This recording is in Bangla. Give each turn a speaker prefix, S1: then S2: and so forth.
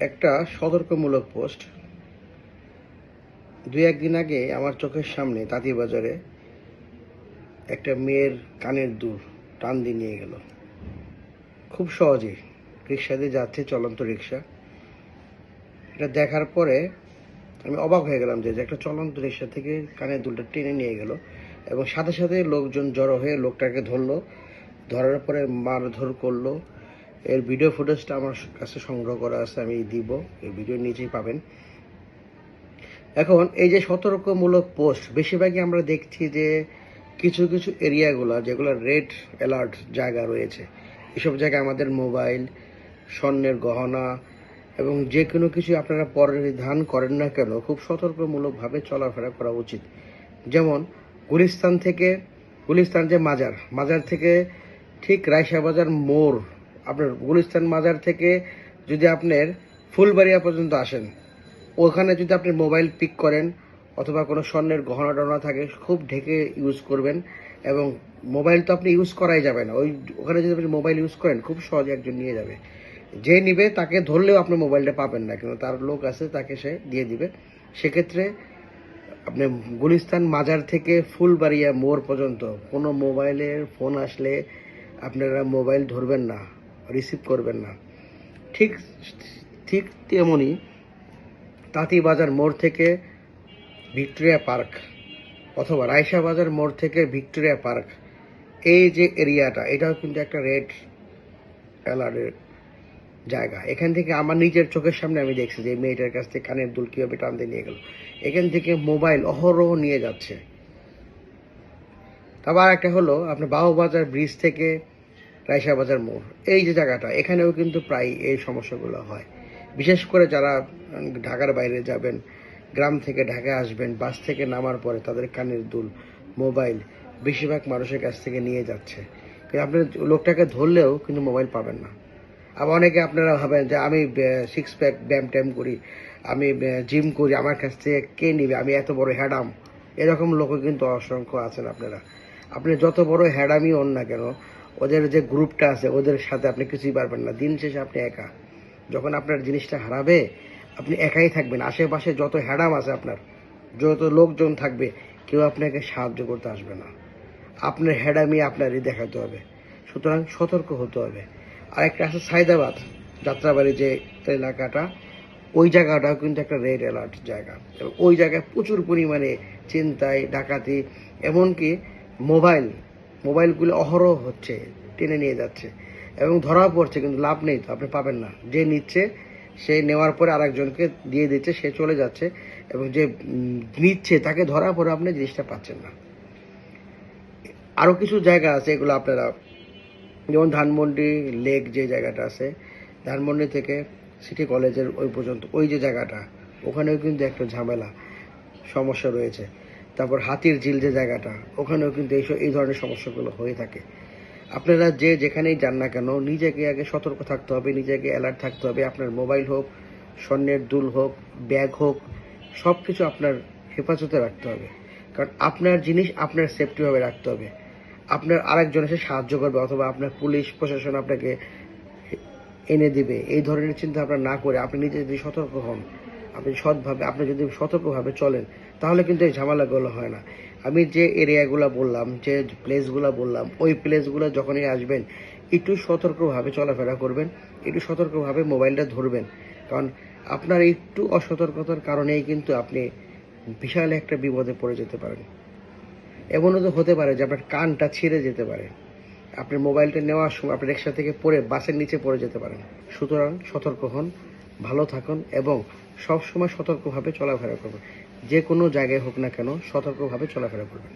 S1: একটা সতর্কমূলক পোস্ট। দুই একদিন আগে আমার চোখের সামনে তাঁতিবাজারে একটা মেয়ের কানের দুল টান দিয়ে নিয়ে গেল। খুব সহজেই রিক্সা দিয়ে যাচ্ছে চলন্ত রিক্সা এটা দেখার পরে আমি অবাক হয়ে গেলাম যে যে একটা চলন্ত রিক্সা থেকে কানের দুলটা টেনে নিয়ে গেল এবং সাথে সাথে লোকজন জড়ো হয়ে লোকটাকে ধরলো। ধরার পরে মারধর করল। এর ভিডিও ফুটেজটা আমার কাছে সংগ্রহ করা আছে, আমি দিব। এই ভিডিও নিচেই পাবেন। এখন, এই যে সতর্কমূলক পোস্ট বেশিরভাগই আমরা দেখছি যে কিছু কিছু এরিয়াগুলো যেগুলো রেড অ্যালার্ট জায়গা রয়েছে, এসব জায়গায় আমাদের মোবাইল স্বর্ণের গহনা এবং যে কোনো কিছু আপনারা পরিধান করেন না কেন, খুব সতর্কমূলকভাবে চলাফেরা করা উচিত। যেমন, গুলিস্তান থেকে, গুলিস্তান যে মাজার মাজার থেকে ঠিক রায়শা বাজার মোড় আপনার গুলিস্তান মাজার থেকে যদি আপনার ফুলবাড়িয়া পর্যন্ত আসেন, ওখানে যদি আপনি মোবাইল পিক করেন অথবা কোনো স্বর্ণের গহনা টহনা থাকে, খুব ঢেকে ইউজ করবেন এবং মোবাইল তো আপনি ইউজ করাই যাবে না। ওই ওখানে যদি আপনি মোবাইল ইউজ করেন, খুব সহজে একজন নিয়ে যাবে। যে নিবে তাকে ধরলেও আপনি মোবাইলটা পাবেন না কিন্তু তার লোক আছে, তাকে সে দিয়ে দিবে। সেক্ষেত্রে আপনি গুলিস্তান মাজার থেকে ফুলবাড়িয়া মোড় পর্যন্ত কোনো মোবাইলের ফোন আসলে আপনারা মোবাইল ধরবেন না। রিসিভ করবেন না। ঠিক ঠিক তেমনই তাঁতিবাজার মোড় থেকে ভিক্টোরিয়া পার্ক অথবা রায়সা বাজার মোড় থেকে ভিক্টোরিয়া পার্ক। এই যে এরিয়াটা, এটাও কিন্তু একটা রেড অ্যালার্টের জায়গা। এখান থেকে আমার নিজের চোখের সামনে আমি দেখছি যে মেয়েটার কাছ থেকে কানের দুল কীভাবে টানতে নিয়ে গেল। এখান থেকে মোবাইল অহরহ নিয়ে যাচ্ছে। তারপর একটা হলো আপনার বাহুবাজার ব্রিজ থেকে রায়সা বাজার মোড়। এই যে জায়গাটা, এখানেও কিন্তু প্রায় এই সমস্যাগুলো হয়। বিশেষ করে যারা ঢাকার বাইরে যাবেন, গ্রাম থেকে ঢাকায় আসবেন, বাস থেকে নামার পরে তাদের কানের দুল, মোবাইল বেশিরভাগ মানুষের কাছ থেকে নিয়ে যাচ্ছে। কিন্তু আপনি লোকটাকে ধরলেও কিন্তু মোবাইল পাবেন না। আবার অনেকে আপনারা ভাবেন যে আমি সিক্স প্যাক ব্যায়াম ট্যাম করি, আমি জিম করি, আমার কাছ থেকে কে নিবে? আমি এত বড় হ্যাডাম। এরকম লোকও কিন্তু অসংখ্য আছেন আপনারা। আপনি যত বড় হ্যাডামই হন না কেন ওদের যে গ্রুপটা আছে, ওদের সাথে আপনি কিছুই পারবেন না। দিন শেষে আপনি একা। যখন আপনার জিনিসটা হারাবে, আপনি একাই থাকবেন। আশেপাশে যত হ্যাডাম আছে আপনার, যত লোকজন থাকবে, কেউ আপনাকে সাহায্য করতে আসবে না। আপনার হ্যাডামি আপনারই দেখাতে হবে। সুতরাং সতর্ক হতে হবে। আর একটা আছে সাইদাবাদ যাত্রাবাড়ি যে এলাকাটা, ওই জায়গাটাও কিন্তু একটা রেড অ্যালার্ট জায়গা। এবং ওই জায়গায় প্রচুর পরিমাণে চিন্তায়, ডাকাতি, এমনকি মোবাইল মোবাইলগুলো অহরহ হচ্ছে, টেনে নিয়ে যাচ্ছে। এবং ধরা পড়ছে, কিন্তু লাভ নেই তো, আপনি পাবেন না। যে নিচ্ছে, সে নেওয়ার পরে আরেকজনকে দিয়ে দিচ্ছে, সে চলে যাচ্ছে। এবং যে নিচ্ছে, তাকে ধরা পরে আপনি জিনিসটা পাচ্ছেন না। আরও কিছু জায়গা আছে এগুলো আপনারা, যেমন ধানমন্ডি লেক যে জায়গাটা আছে, ধানমন্ডি থেকে সিটি কলেজের ওই পর্যন্ত, ওই যে জায়গাটা, ওখানেও কিন্তু একটা ঝামেলা, সমস্যা রয়েছে। তারপর হাতির ঝিল যে জায়গাটা, ওখানেও কিন্তু এই এই ধরনের সমস্যাগুলো হয়ে থাকে। আপনারা যে যেখানেই যান না কেন, নিজেকে আগে সতর্ক থাকতে হবে, নিজেকে অ্যালার্ট থাকতে হবে। আপনার মোবাইল হোক, স্বর্ণের দুল হোক ব্যাগ হোক সব কিছু আপনার হেফাজতে রাখতে হবে। কারণ আপনার জিনিস আপনার সেফটিভাবে রাখতে হবে। আপনার আরেকজন এসে সাহায্য করবে, অথবা আপনার পুলিশ, প্রশাসন আপনাকে এনে দিবে। এই ধরনের চিন্তা ভাবনা না করে আপনি নিজে যদি সতর্ক হন আপনি সৎভাবে, আপনি যদি সতর্কভাবে চলেন, তাহলে কিন্তু এই ঝামেলাগুলো হয় না। আমি যে এরিয়াগুলো বললাম, যে প্লেসগুলো বললাম, ওই প্লেসগুলো যখনই আসবেন, একটু সতর্কভাবে চলাফেরা করবেন, একটু সতর্কভাবে মোবাইলটা ধরবেন। কারণ আপনার একটু অসতর্কতার কারণেই কিন্তু আপনি বিশাল একটা বিপদে পড়ে যেতে পারেন। এমনও তো হতে পারে যে আপনার কানটা ছিঁড়ে যেতে পারে। আপনার মোবাইলটা নেওয়ার সময় আপনি রিক্সা থেকে পড়ে বাসের নিচে পড়ে যেতে পারেন। সুতরাং সতর্ক হন ভালো থাকুন এবং সবসময় সতর্কভাবে চলাফেরা করবেন যে কোনো জায়গায় হোক না কেন সতর্কভাবে চলাফেরা করবেন